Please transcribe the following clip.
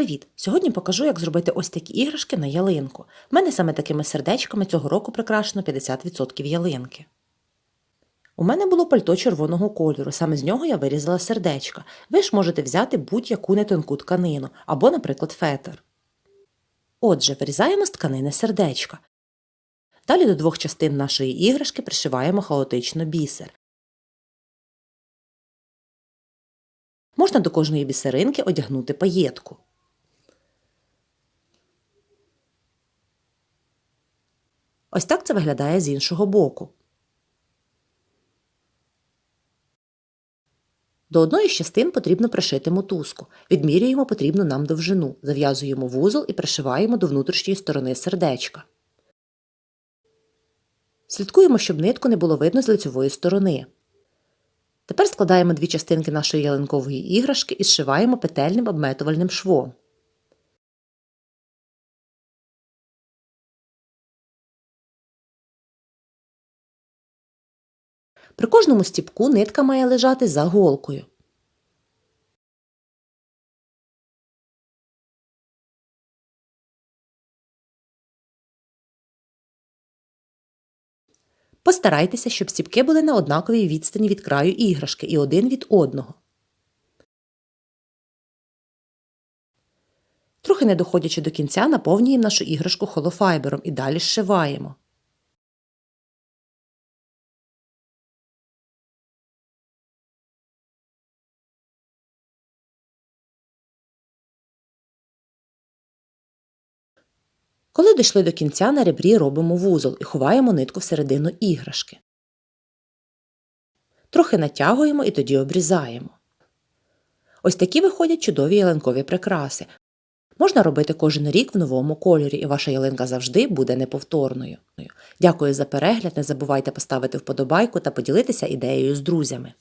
Привіт! Сьогодні покажу, як зробити ось такі іграшки на ялинку. В мене саме такими сердечками цього року прикрашено 50% ялинки. У мене було пальто червоного кольору, саме з нього я вирізала сердечка. Ви ж можете взяти будь-яку нетонку тканину або, наприклад, фетр. Отже, вирізаємо з тканини сердечка. Далі до двох частин нашої іграшки пришиваємо хаотично бісер. Можна до кожної бісеринки одягнути паєтку. Ось так це виглядає з іншого боку. До одної з частин потрібно пришити мотузку. Відмірюємо потрібну нам довжину, зав'язуємо вузол і пришиваємо до внутрішньої сторони сердечка. Слідкуємо, щоб нитку не було видно з лицьової сторони. Тепер складаємо дві частинки нашої ялинкової іграшки і зшиваємо петельним обметувальним швом. При кожному стіпку нитка має лежати за голкою. Постарайтеся, щоб стіпки були на однаковій відстані від краю іграшки і один від одного. Трохи не доходячи до кінця, наповнюємо нашу іграшку холофайбером і далі зшиваємо. Коли дійшли до кінця, на ребрі робимо вузол і ховаємо нитку всередину іграшки. Трохи натягуємо і тоді обрізаємо. Ось такі виходять чудові ялинкові прикраси. Можна робити кожен рік в новому кольорі, і ваша ялинка завжди буде неповторною. Дякую за перегляд. Не забувайте поставити вподобайку та поділитися ідеєю з друзями.